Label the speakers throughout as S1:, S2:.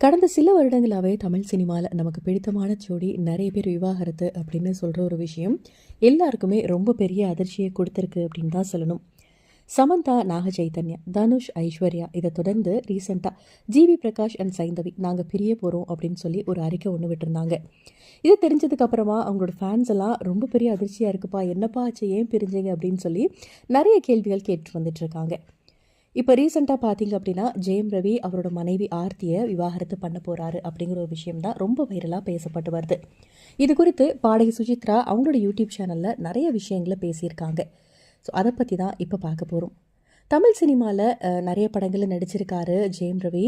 S1: கடந்த சில வருடங்களாகவே தமிழ் சினிமாவில் நமக்கு பிடித்தமான ஜோடி நிறைய பேர் விவாகரத்து அப்படின்னு சொல்கிற ஒரு விஷயம் எல்லாருக்குமே ரொம்ப பெரிய அதிர்ச்சியை கொடுத்துருக்கு அப்படின்னு தான் சொல்லணும். சமந்தா நாக சைத்தன்யா தனுஷ் ஐஸ்வர்யா இதை தொடர்ந்து ரீசெண்டாக ஜிவி பிரகாஷ் அண்ட் சைந்தவி நாங்கள் பிரிய போகிறோம் அப்படின்னு சொல்லி ஒரு அறிக்கை ஒன்று விட்டுருந்தாங்க. இது தெரிஞ்சதுக்கப்புறமா அவங்களோட ஃபேன்ஸ் எல்லாம் ரொம்ப பெரிய அதிர்ச்சியாக இருக்குப்பா என்னப்பா ஆச்சு ஏன் பிரிஞ்சிங்க அப்படின்னு சொல்லி நிறைய கேள்விகள் கேட்டு வந்துட்டுருக்காங்க இப்போ ரீசெண்டாக பார்த்தீங்க அப்படின்னா ஜெயம் ரவி அவரோட மனைவி ஆர்த்தியை விவாகரத்து பண்ண போகிறாரு அப்படிங்கிற ஒரு விஷயம் தான் ரொம்ப வைரலாக பேசப்பட்டு வருது. இது குறித்து பாடகி சுஜித்ரா அவங்களோட யூடியூப் சேனலில் நிறைய விஷயங்களை பேசியிருக்காங்க. ஸோ அதை பற்றி தான் இப்போ பார்க்க போகிறோம் தமிழ் சினிமாவில் நிறைய படங்களில் நடிச்சிருக்காரு ஜெயம் ரவி.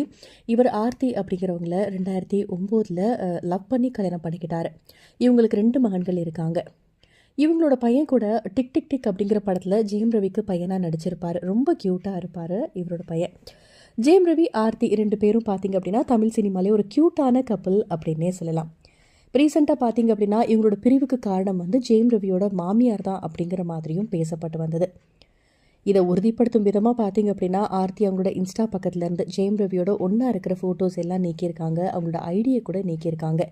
S1: இவர் ஆர்த்தி அப்படிங்கிறவங்கள ரெண்டாயிரத்தி ஒம்போதில் லவ் பண்ணி கல்யாணம் பண்ணிக்கிட்டார். இவங்களுக்கு ரெண்டு மகன்கள் இருக்காங்க. இவங்களோட பையன் கூட டிக் டிக் டிக் அப்படிங்கிற படத்தில் ஜெயம் ரவிக்கு பையனாக நடிச்சிருப்பார். ரொம்ப க்யூட்டாக இருப்பார் இவரோட பையன். ஜெயம் ரவி ஆர்த்தி ரெண்டு பேரும் பார்த்தீங்க அப்படின்னா தமிழ் சினிமாலே ஒரு க்யூட்டான கப்பல் அப்படின்னே சொல்லலாம். ரீசெண்டாக பார்த்தீங்க அப்படின்னா இவங்களோட பிரிவுக்கு காரணம் வந்து ஜெயம் ரவியோட மாமியார் தான் அப்படிங்கிற மாதிரியும் பேசப்பட்டு வந்தது. இதை உறுதிப்படுத்தும் விதமாக பார்த்தீங்க அப்படின்னா ஆர்த்தி அவங்களோட இன்ஸ்டா பக்கத்துலேருந்து ஜெயம் ரவியோட ஒன்றா இருக்கிற ஃபோட்டோஸ் எல்லாம் நீக்கியிருக்காங்க. அவங்களோட ஐடியை கூட நீக்கியிருக்காங்க.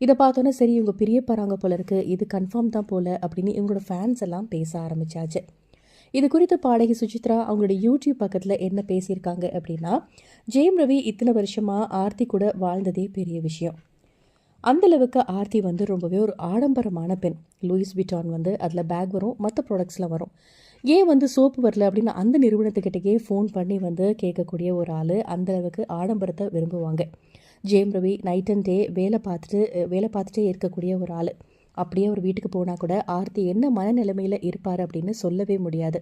S1: இதை பார்த்தோன்னே சரி இவங்க பிரிய போகிறாங்க போல இருக்குது இது கன்ஃபார்ம் தான் போல அப்படின்னு இவங்களோட ஃபேன்ஸ் எல்லாம் பேச ஆரம்பிச்சாச்சு. இது குறித்து பாடகி சுஜித்ரா அவங்களோட யூடியூப் பக்கத்தில் என்ன பேசியிருக்காங்க அப்படின்னா ஜெயம் ரவி இத்தனை வருஷமாக ஆர்த்தி கூட வாழ்ந்ததே பெரிய விஷயம். அந்தளவுக்கு ஆர்த்தி வந்து ரொம்பவே ஒரு ஆடம்பரமான பெண். லூயிஸ் விட்டான் வந்து அதில் பேக் வரும் மற்ற ப்ராடக்ட்ஸ்லாம் வரும். ஏன் வந்து சோப்பு வரல அப்படின்னு அந்த நிறுவனத்துக்கிட்டே ஃபோன் பண்ணி வந்து கேட்கக்கூடிய ஒரு ஆள் அந்தளவுக்கு ஆடம்பரத்தை விரும்புவாங்க. Jayam Ravi night and day வேலை பார்த்துட்டு வேலை பார்த்துட்டே இருக்கக்கூடிய ஒரு ஆள். அப்படியே ஒரு வீட்டுக்கு போனால் கூட ஆர்த்தி என்ன மனநிலைமையில் இருப்பார் அப்படின்னு சொல்லவே முடியாது.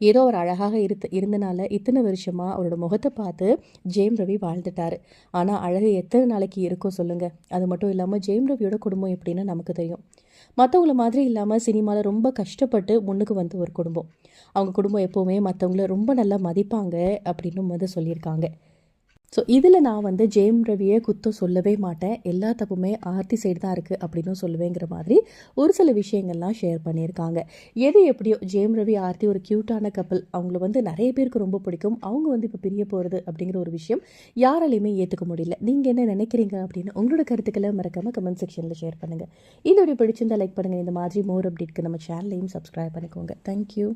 S1: ஏதோ ஒரு அழகாக இருத்து இருந்தனால இத்தனை வருஷமாக அவரோட முகத்தை பார்த்து ஜெயம் ரவி வாழ்ந்துட்டார். ஆனால் அழகு எத்தனை நாளைக்கு இருக்கோ சொல்லுங்கள் அது மட்டும் இல்லாமல் ஜெயம் ரவியோட குடும்பம் எப்படின்னு நமக்கு தெரியும். மற்றவங்கள மாதிரி இல்லாமல் சினிமாவில் ரொம்ப கஷ்டப்பட்டு முன்னுக்கு வந்த ஒரு குடும்பம். அவங்க குடும்பம் எப்போவுமே மற்றவங்கள ரொம்ப நல்லா மதிப்பாங்க அப்படின்னு வந்து சொல்லியிருக்காங்க. ஸோ இதில் நான் வந்து ஜெயம் ரவியை குத்தம் சொல்லவே மாட்டேன். எல்லா தப்புமே ஆர்த்தி சைடு தான் இருக்குது அப்படின்னு சொல்லுவேங்கிற மாதிரி ஒரு சில விஷயங்கள்லாம் ஷேர் பண்ணியிருக்காங்க. எது எப்படியோ ஜெயம் ரவி ஆர்த்தி ஒரு க்யூட்டான கப்பல் அவங்கள வந்து நிறைய பேருக்கு ரொம்ப பிடிக்கும். அவங்க வந்து இப்போ பிரிய போகிறது அப்படிங்கிற ஒரு விஷயம் யாராலையுமே ஏற்றுக்க முடியல. நீங்கள் என்ன நினைக்கிறீங்க அப்படின்னு உங்களோட கருத்துக்களை மறக்காமல் கமெண்ட் செக்ஷனில் ஷேர் பண்ணுங்கள் இந்த வீடியோ பிடிச்சிருந்தால் லைக் பண்ணுங்கள் இந்த மாதிரி மோர் அப்டேட்க்கு நம்ம சேனலையும் சப்ஸ்கிரைப் பண்ணிக்கோங்க. தேங்க்யூ